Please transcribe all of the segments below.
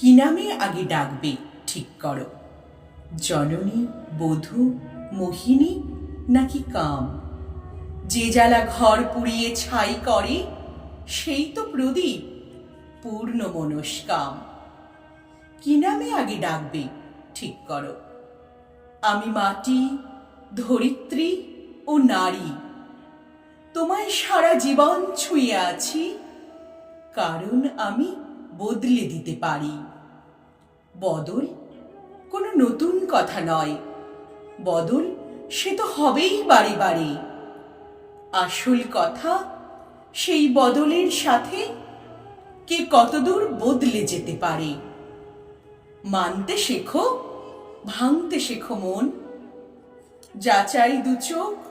কি নামে আগে ডাকবে, ঠিক করো। জননী, বধূ, মোহিনী নাকি কাম? যে জ্বালা ঘর পুড়িয়ে ছাই করে, সেই তো প্রদীপ, পূর্ণ মনস্কাম। কি নামে আগে ডাকবে, ঠিক করো। আমি মাটি, ধরিত্রী ও নারী। তোমায় সারা জীবন ছুঁয়ে আছি, কারণ আমি বদলে দিতে পারি। বদল কোনো নতুন কথা নয়। বদল সে তো হবেই বারে বারে। আসল কথা, সেই বদলের সাথে কে কতদূর বদলে যেতে পারে। মানতে শেখো, ভাঙতে শেখো মন। যা চাই দু চোখ,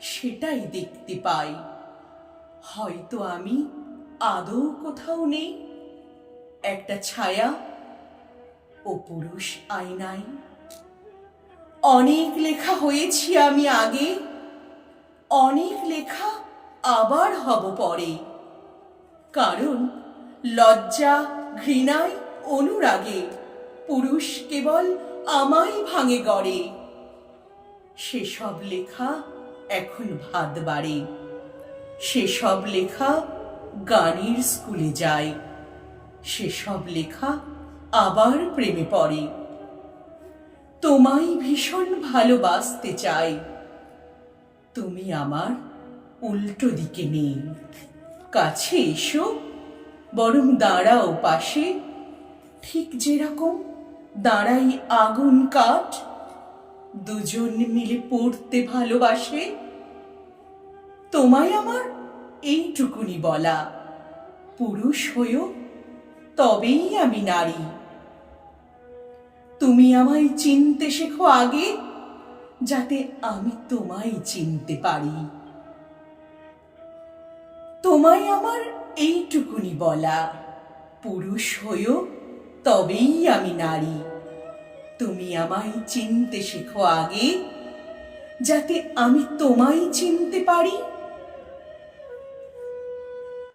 সেটাই দেখতে পাই। হয়তো আমি আদৌ কোথাও নেই। একটা ছায়া ও পুরুষ আয়নায়। অনেক লেখা হয়েছি আমি আগে, অনেক লেখা আবার হব পরে। কারণ লজ্জা, ঘৃণায় অনুরাগে, পুরুষ কেবল আমায় ভাঙে গড়ে। সেসব লেখা এখন ভাত বাড়ে। সেসব লেখা গানের স্কুলে যায়। সেসব লেখা আবার প্রেমে পড়ে। তোমায় ভীষণ ভালোবাসতে চাই। তুমি আমার উল্টো দিকে নেই। কাছে এসো, বরং দাঁড়াও পাশে। ঠিক যেরকম দাঁড়াই আগুন কাঠ, দুজন মিলে পড়তে ভালোবাসে। তোমায় আমার এইটুকুনি বলা। পুরুষ হয়েও তবেই আমি নারী। তুমি আমায় চিনতে শেখো আগে, যাতে আমি তোমায় চিনতে পারি। তোমায় আমার এইটুকুনি বলা, পুরুষ হয়েও তবেই আমি নারী। তুমি আমায় চিনতে শেখো আগে, যাতে আমি তোমায় চিনতে পারি।